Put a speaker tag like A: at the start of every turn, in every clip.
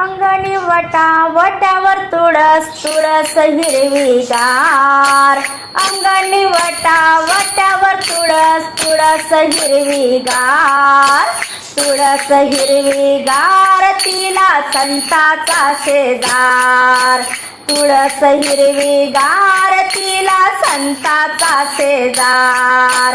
A: अंगणी वटा वट्यावर तुळस तुळस हिरवीगार. अंगणी वटा वट्यावर तुळस तुळस हिरवीगार. तुळस हिरवीगार तिला संताचा शेजार. तुळस हिरवीगार तिला संताचा शेजार.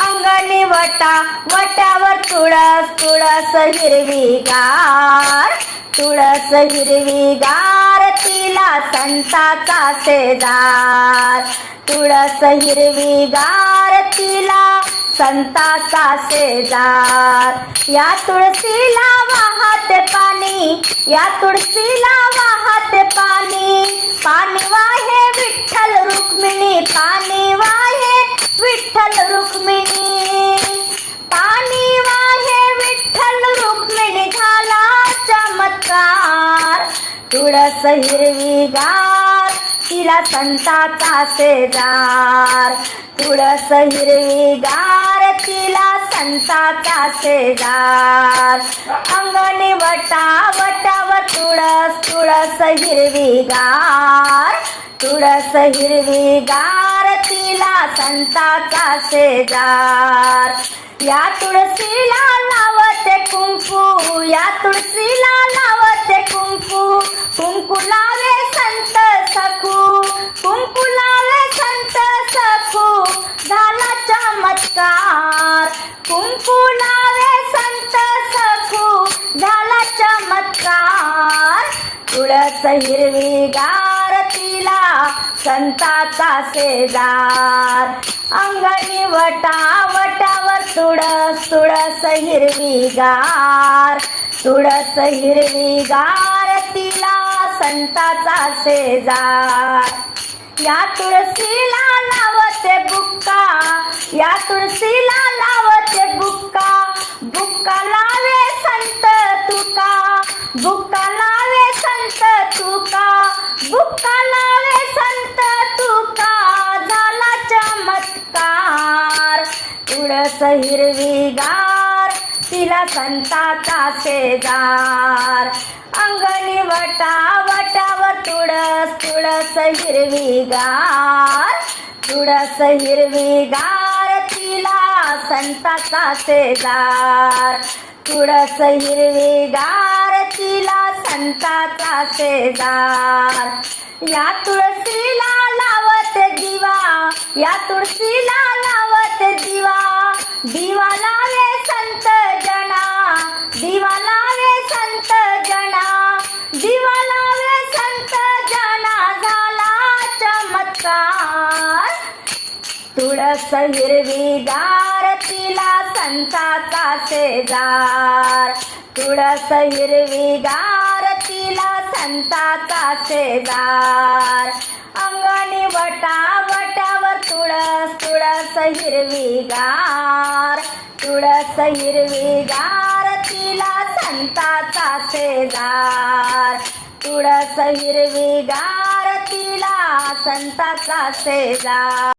A: अंगणी वटा वटावर तुळस तुळस हिरवीगार. तुळस हिरवीगार तिला संताचा शेजार. तुळस हिरवीगार तिला संताचा शेजार. या तुळशीला वाहते पाणी या तुळशीला वाहते पाणी. पाणी वाह रुक्मिणी पाणी वाहे विठ्ठल रुक्मिणी. पाणी वाहे विठ्ठल रुक्मिणी झाला चमत्कार. तुळस हिरवीगार तिला संताचा शेजार. तुळस हिरवीगार तिला संताचा शेजार. अंगणी वटा वटावर तुळस तुळस हिरवीगार तुळस हिरवीगार तिला संताचा शेजार. या तुळशीला लावते कुंकू या तुळशीला लावते कुंकू. कुंकू लावे संत सखू कुंकू लावे संत सखू. झाला चमत्कार कुंकू लावे संत सखू. झाला चमत्कार तुळस हिरवी गार संताचा शेजार. अंगणी वटा वटावर तुळस तुळस हिरवीगार. तुळस हिरवीगार तिला संताचा शेजार. या तुळशीला लावते बुक्का या तुळशीला संत तुका बुक्का लावे संत तुका झाला चमत्कार. तुळस हिरवीगार तिला संताचा शेजार. अंगणी वटा वटावर तुळस तुळस हिरवीगार तुळस हिरवीगार तिला संताचा शेजार. तुळस हिरवीगार तिला संताचा शेजार. या तुळशीला लावत दिवा या तुळशीला लावत दिवा. दिवा लावे संत जना दिवा लावे संत जना. दिवा लावे संत जना झाला चमत्कार. तुळस हिरवीदार तिला संताचा शेजार. तुळस हिरवीगार तिला संताचा शेजार. अंगणी वटा वटावर तुळस तुळस हिरवीगार तुळस हिरवीगार तिला संताचा शेजार. तुळस हिरवीगार तिला संताचा शेजार.